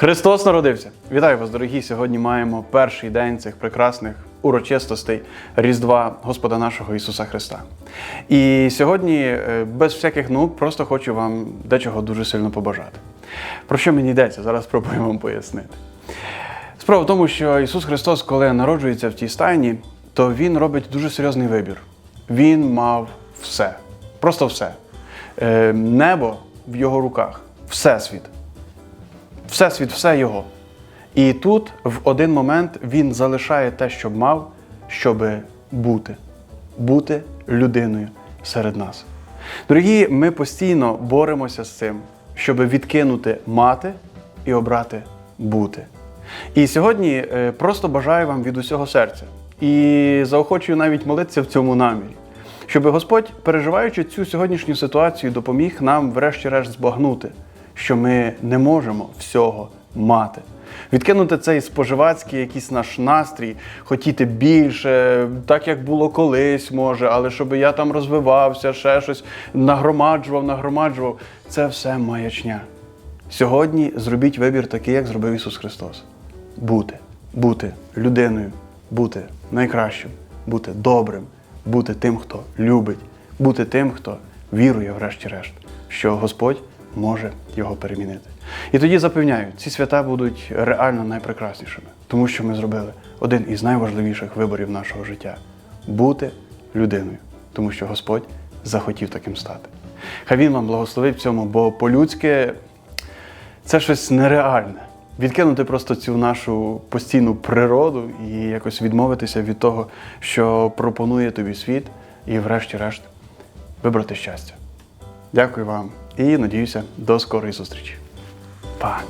Христос народився! Вітаю вас, дорогі! Сьогодні маємо перший день цих прекрасних урочистостей Різдва Господа нашого Ісуса Христа. І сьогодні, е, без всяких наук, просто хочу вам дечого дуже сильно побажати. Про що мені йдеться? Зараз спробую вам пояснити. Справа в тому, що Ісус Христос, коли народжується в тій стайні, то Він робить дуже серйозний вибір. Він мав все, просто все. Е, Небо в його руках, всесвіт. Всесвіт, все його. І тут в один момент він залишає те, що мав, щоб бути, бути людиною серед нас. Дорогі, ми постійно боремося з цим, щоб відкинути мати і обрати бути. І сьогодні е, просто бажаю вам від усього серця і заохочую навіть молитися в цьому намірі, щоб Господь, переживаючи цю сьогоднішню ситуацію, допоміг нам, врешті-решт, збагнути, що ми не можемо всього мати. Відкинути цей споживацький якийсь наш настрій, хотіти більше, так як було колись, може, але щоб я там розвивався, ще щось нагромаджував, нагромаджував. Це все маячня. Сьогодні зробіть вибір такий, як зробив Ісус Христос. Бути, бути людиною, бути найкращим, бути добрим, бути тим, хто любить, бути тим, хто вірує, врешті-решт, що Господь може його перемінити. І тоді запевняю, ці свята будуть реально найпрекраснішими, тому що ми зробили один із найважливіших виборів нашого життя бути людиною, тому що Господь захотів таким стати. Хай Він вам благословить в цьому, бо по-людськи це щось нереальне. Відкинути просто цю нашу постійну природу і якось відмовитися від того, що пропонує тобі світ, і, врешті-решт, вибрати щастя. Дякую вам і надіюся, до скорої зустрічі. Па!